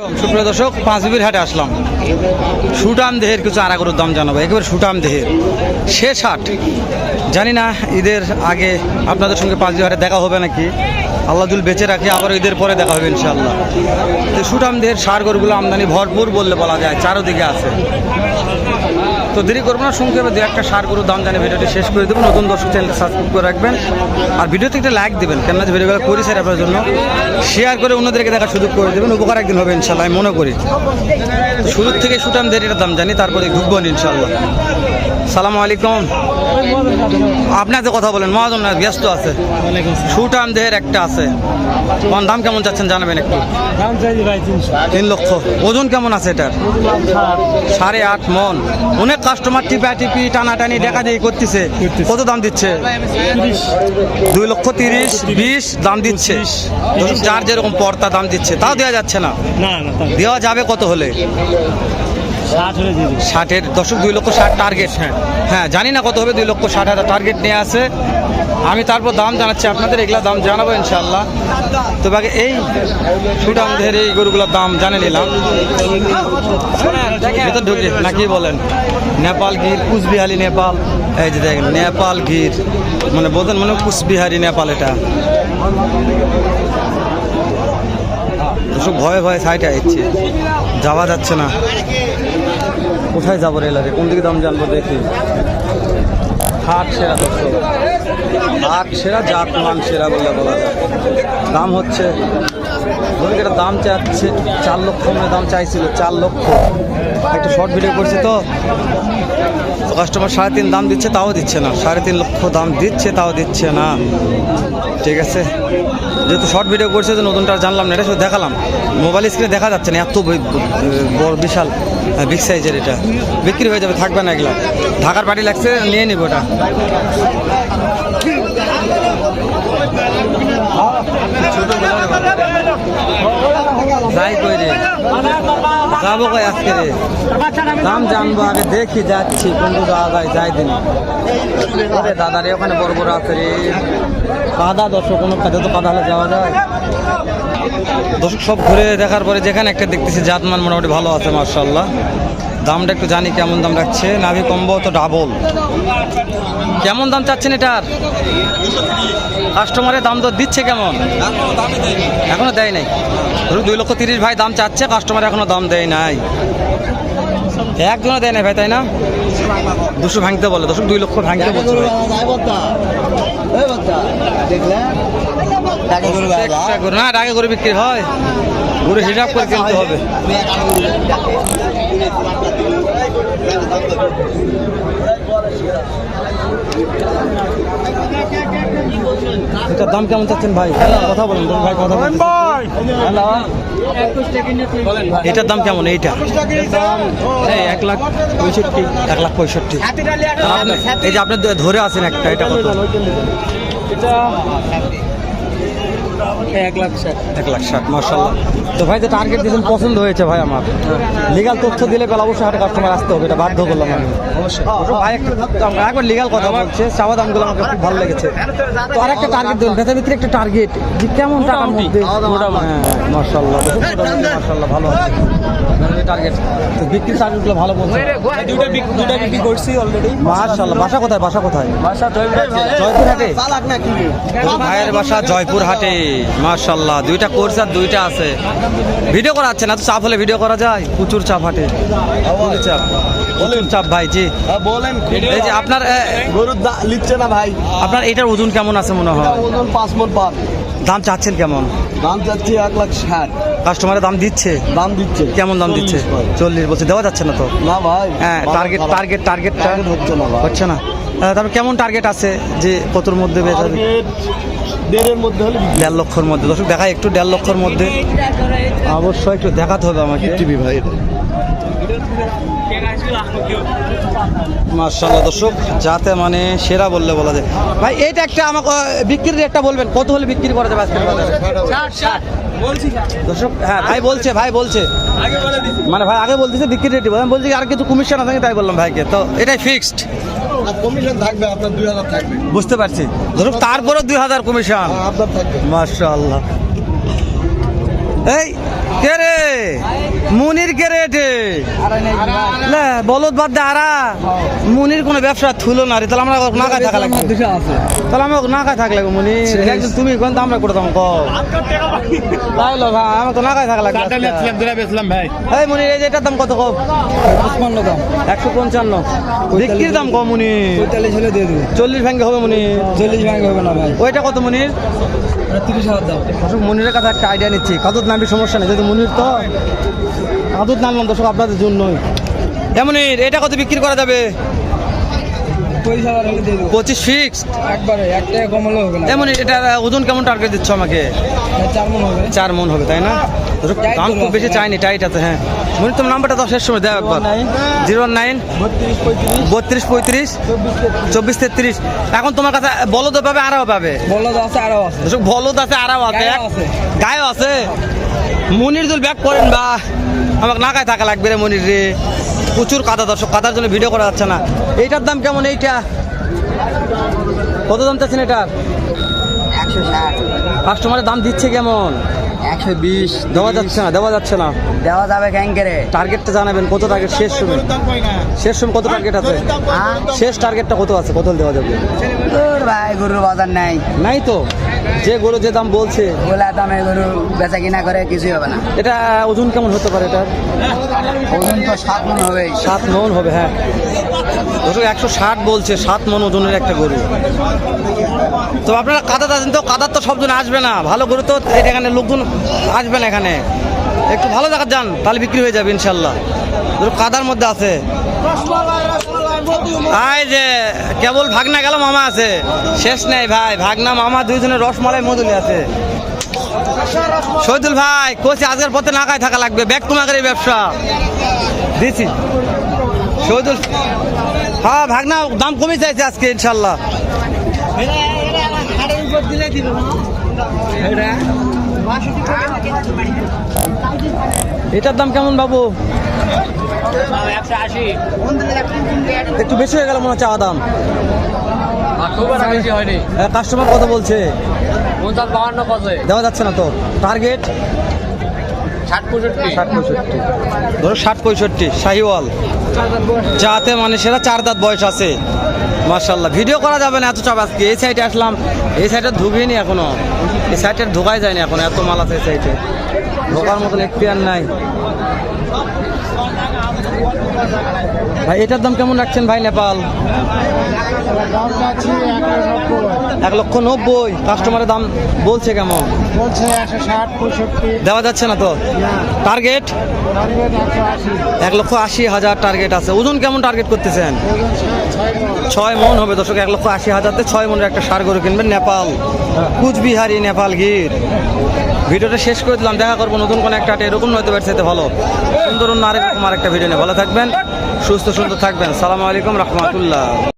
সুপ্রিয় দর্শক পাঁচ বিবির হাটে আসলাম। সুটাম দেহের কিছু আড়া গরুর দাম জানাব। একেবারে সুটাম দেহের। শেষ হাট। জানি না, ঈদের আগে আপনাদের সঙ্গে পাঁচ বিবির হাটে দেখা হবে নাকি? আল্লাহ দুল বেঁচে রাখি, আবার ঈদের পরে দেখা হবে ইনশাল্লাহ তো সুটাম দেহের সারগরগুলো আমদানি ভরপুর বললে বলা যায়, চারোদিকে আছে। তো দেরি করব না সংক্ষেপে দু একটা সার গরুর দাম জানি ভিডিওটি শেষ করে দেবো। নতুন দর্শক চ্যানেল সাবস্ক্রাইব করে রাখবেন। আর ভিডিওতে একটা লাইক দেবেন, কেননা যে ভিডিওগুলো করি স্যার আপনার জন্য শেয়ার করে অন্যদেরকে দেখার সুযোগ করে দেবেন, উপকার একদিন হবে ইনশাল্লাহ, আমি মনে করি। শুরুর থেকে শুটাম দেরিটা দাম জানি, তারপরে ঢুকবেন ইনশাল্লাহ। সালাম আলাইকুম। আপনি আজকে কথা বলেন মহাজন ব্যস্ত আছে। সুটাম দেহের একটা আছে। কোন দাম কেমন চাচ্ছেন জানাবেন একটু? তিন লক্ষ। ওজন কেমন আছে এটার? সাড়ে আট মন। অনেক কাস্টমার টিপা টিপি টানাটানি দেখা দিয়ে করতেছে। কত দাম দিচ্ছে? দুই লক্ষ তিরিশ বিশ দাম দিচ্ছে। যার যেরকম পর্তা দাম দিচ্ছে তাও দেওয়া যাচ্ছে না। দেওয়া যাবে কত হলে। ষাটের দশক দুই লক্ষ ষাট টার্গেট হ্যাঁ। হ্যাঁ জানি না কত হবে দুই লক্ষ ষাট হাজার টার্গেট নিয়ে আসে আমি তারপর দাম জানাচ্ছি আপনাদের এগুলা দাম জানাব ইনশাল্লাহ তো বাকি এই সুটামদের এই গরুগুলোর দাম জানে নিলাম। ভেতর ঢুকে নাকি বলেন? নেপাল গির কুচবিহারি নেপাল। এই যে দেখেন নেপাল গির মানে বোঝেন মানে কুচবিহারি নেপাল এটা। সব ভয়ে ভয়ে সাইডে আসছে যাওয়া যাচ্ছে না। কোথায় যাব রেলারে কোন দিকে দাম জানব দেখি। হাট সেরা হাট সেরা জাত মান সেরা বললে বলা যায়। দাম হচ্ছে এটা দাম চাচ্ছে, চার লক্ষ দাম চাইছিল, চার লক্ষ। একটা শর্ট ভিডিও করছে তো? কাস্টমার সাড়ে তিন দাম দিচ্ছে, তাও দিচ্ছে না। সাড়ে তিন লক্ষ দাম দিচ্ছে, তাও দিচ্ছে না। ঠিক আছে? যেহেতু শর্ট ভিডিও করছে যে নতুনটা জানলাম না, এটা শুধু দেখালাম। মোবাইল স্ক্রিনে দেখা যাচ্ছে না, এত বড় বিশাল বিগ সাইজের এটা। বিক্রি হয়ে যাবে, থাকবে না এগুলা। ঢাকার পার্টি লাগছে, নিয়ে নিব ওটা যাই কই রে? যাব কই আজকে রে? দাম জানব, আগে দেখি যাচ্ছি দিকে যাওয়া যায় যাই দিন। ওরে দাদা রে, ওখানে বড় বড় আছে রে। কাদা দর্শক, কোনো কাজে তো কাদা হলে যাওয়া যায়। দর্শক সব ঘুরে দেখার পরে যেখানে একটা দেখতেছি, জাতমান মোটামুটি ভালো আছে মার্শাল্লাহ দামটা একটু জানি কেমন দাম রাখছে। নাভি কম্বো তো ডাবল কেমন দাম চাচ্ছেন এটার? কাস্টমারের দাম তো দিচ্ছে কেমন? এখনও দেয় নাই। ধরুন দুই লক্ষ তিরিশ ভাই দাম চাচ্ছে কাস্টমার এখনও দাম দেয় নাই। একজনও দেয় নাই ভাই, তাই না? দুশো ভাঙতে বলে দশক দুই লক্ষ ভাঙতে বলছে না, আগে করে বিক্রি হয়। গরু হিসাব করে কিনতে হবে। এটার দাম কেমন চাচ্ছেন ভাই? কথা বলেন ভাই, কথা বলেন। ভাই হ্যালো? এটার দাম কেমন, এইটা? এক লাখ পঁয়ষট্টি, এক লাখ পঁয়ষট্টি। এই যে আপনি ধরে আছেন একটা, এটা কত? এক লাখ ষাট। এক লাখ ষাট মার্শাল্লাহ তো ভাই যে টার্গেট দিয়েছেন পছন্দ হয়েছে ভাই আমার। লিগাল তথ্য দিলে অবশ্যই হাটে কাস্টমার আসতে হবে এটা বাধ্য করলাম আমি। অবশ্যই। ভাই একটু আমরা একবার লিগাল কথা বলছে চাওয়া দামগুলো আমাকে খুব ভালো লেগেছে। তো আর একটা টার্গেট ভেতর ভিতরে একটা টার্গেট যে কেমন টাকার মধ্যে? হ্যাঁ মার্শাল্লাহ মার্শাল্লাহ ভালো আছে। টার্গেট তো বিক্রির টার্গেটগুলো ভালো বলছে। দুইটা বিক- বিক্রি করছি অলরেডি মার্শাল্লাহ বাসা কোথায় বাসা কোথায়? বাসা জয়পুর হাটে ভাইয়ের বাসা জয়পুর হাটে মার্শাল্লাহ দুইটা কোর্স আর দুইটা আছে। ভিডিও করা যাচ্ছে না তো চাপ হলে ভিডিও করা যায়? প্রচুর চাপ হাটে। প্রচুর চাপ। প্রচুর চাপ ভাই জি। বলেন। এই যে আপনার গরুর লিখছে না ভাই। আপনার এটার ওজন কেমন আছে মনে হয়? ওজন পাঁচ মন দাম চাচ্ছেন কেমন? দাম চাচ্ছি এক লাখ ষাট। কাস্টমারের দাম দিচ্ছে? দাম দিচ্ছে। কেমন দাম দিচ্ছে? চল্লিশ বলছে দেওয়া যাচ্ছে না তো? না ভাই হ্যাঁ টার্গেট টার্গেট টার্গেট হচ্ছে না হচ্ছে না। তারপর কেমন টার্গেট আছে যে কতর মধ্যে বেচা দেড়ের মধ্যে হলে দেড় লক্ষর মধ্যে। দর্শক দেখায় একটু দেড় লক্ষর মধ্যে। অবশ্যই একটু দেখাতে হবে আমাকে। টিভি ভাই। মার্শাল্লাহ দর্শক যাতে মানে সেরা বললে বলা যায়। ভাই এইটা একটা আমাকে বিক্রির একটা বলবেন। কত হলে বিক্রি করা যাবে আজকের বাজারে? দর্শক হ্যাঁ ভাই বলছে ভাই বলছে। মানে ভাই আগে বলতেছে বিক্রির রেট আমি বলছি আর কিছু কমিশন আছে তাই বললাম ভাইকে। তো এটাই ফিক্সড আর কমিশন থাকবে আপনার দুই হাজার থাকবে। বুঝতে পারছি। ধরুন তারপরে দুই হাজার কমিশন হ্যাঁ, আপনার থাকবে। মার্শাল্লাহ এই কে রে? মুনির কে রে এটে? বলদ বাদ দে আরা। মুনির কোনো ব্যবসা থুলো না রে তাহলে আমরা না থাকা লাগবে। আছে। তাহলে আমরা না খাই থাকলে মুনি। একজন তুমি কোন তো আমরা করতাম কম তাই লো ভাই আমার তো না খাই থাকা লাগবে ভাই। এই মুনি এই এটার দাম কত কম পঞ্চান্ন দাম। একশো পঞ্চান্ন। বিক্রির দাম কম মুনি। পঁয়তাল্লিশ হলে দিয়ে দেবে। চল্লিশ ভেঙে হবে মুনি। চল্লিশ ভাঙে হবে না ভাই। ওইটা কত মুনির তিরিশ হাজার দাম। মনিরের কাছে একটা আইডিয়া নিচ্ছি। কাদুত নামবি সমস্যা নেই যেহেতু মনির তো কাদুত নামলাম দর্শক আপনাদের জন্যই। এমনির এটা কত বিক্রি করা যাবে? পঁচিশ ফিক্সড একবারে এক টাকা কম হলে হবে না। এমন এটা ওজন কেমন টার্গেট দিচ্ছ আমাকে? চার মন হবে। চার মন হবে তাই না? দাম খুব বেশি চাইনি টাইট আছে হ্যাঁ। মনির তোমার নাম্বারটা তো শেষ সময় দেও একবার। জিরো নাইন বত্রিশ পঁয়ত্রিশ। চব্বিশ তেত্রিশ। এখন তোমার কাছে বলদ পাবে আরও পাবে? বলো তো আছে আরও আছে। বলদ আছে আরও আছে গায়েও আছে। মনির দুল ব্যাক করেন বা আমাকে না গায়ে থাকা লাগবে রে মনির রে। প্রচুর কাদা দর্শক কাদার জন্য ভিডিও করা যাচ্ছে না। এইটার দাম কেমন এইটা? কত দাম চাচ্ছেন এটার একশো ষাট। কাস্টমারের দাম দিচ্ছে কেমন? একশো বিশ। দেওয়া যাচ্ছে না দেওয়া যাচ্ছে না। দেওয়া যাবে ক্যাঙ্কেরে টার্গেটটা জানাবেন কত টার্গেট শেষ সময়। শেষ সময় কত টার্গেট আছে? শেষ টার্গেটটা কত আছে? কত দেওয়া যাবে? ভাই গরুর বাজার নাই। নাই তো? যে গরু যে দাম বলছে ওলা দামে গরু বেচা কিনা করে কিছুই হবে না। এটা ওজন কেমন হতে পারে এটা ওজন তো সাত মন হবে সাত মন হবে হ্যাঁ। দর্শক একশো ষাট বলছে সাত মন ওজনের একটা গরু। তো আপনারা কাদা আছেন তো কাদার তো সবজন আসবে না। ভালো গরু তো এখানে লোকজন আসবে না এখানে। একটু ভালো জায়গা যান তাহলে বিক্রি হয়ে যাবে ইনশাল্লাহ। ধরো কাদার মধ্যে আছে। আই যে, কেবল ভাগনা গেল, মামা আছে। শেষ নেই ভাই, ভাগনা, মামা দুইজনের রসমালাই মধুলি আছে। শহীদুল ভাই কোচি আজকের পথে না খায় থাকা লাগবে, ব্যাগ তোমাদের এই ব্যবসা। দিছি। শহীদুল হ্যাঁ ভাগনা দাম কমে চাইছে আজকে, ইনশাল্লাহ। এটার দাম কেমন বাবু? একটু বেশি হয়ে গেল মনে হচ্ছে হয়নি। কাস্টমার কত বলছে? দেওয়া যাচ্ছে না তো। টার্গেট ধরো ষাট পঁয়ষট্টি শাহিওয়াল যাতে মানে সেটা চার দাঁত বয়স আছে। মার্শাল্লাহ ভিডিও করা যাবে না এত চাপ আজকে। এই সাইডে আসলাম। এই সাইডে ঢুকিনি এখনও। এই সাইডে ঢোকাই যায়নি এখন। এত মাল আছে এই সাইডে ঢোকার মতন এখতিয়ার নাই। ভাই, এটার দাম কেমন রাখছেন ভাই নেপাল? এক লক্ষ নব্বই। কাস্টমারের দাম বলছে কেমন? দেওয়া যাচ্ছে না তো? টার্গেট এক লক্ষ আশি হাজার টার্গেট আছে। ওজন কেমন টার্গেট করতেছেন? ছয় মন হবে দর্শক, এক লক্ষ আশি হাজারতে ছয় মনের একটা সার গরু কিনবেন, নেপাল, কুচবিহারি নেপাল গির। ভিডিওটা শেষ করে দিলাম, দেখা করব নতুন কোনো একটা এরকম নয়তো বেড়ছে, ভালো। সুন্দর অন্য আরেক রকম আরেকটা ভিডিও নিয়ে। ভালো থাকবেন, সুস্থ সুন্দর থাকবেন। সালামু আলাইকুম, রহমতুল্লাহ।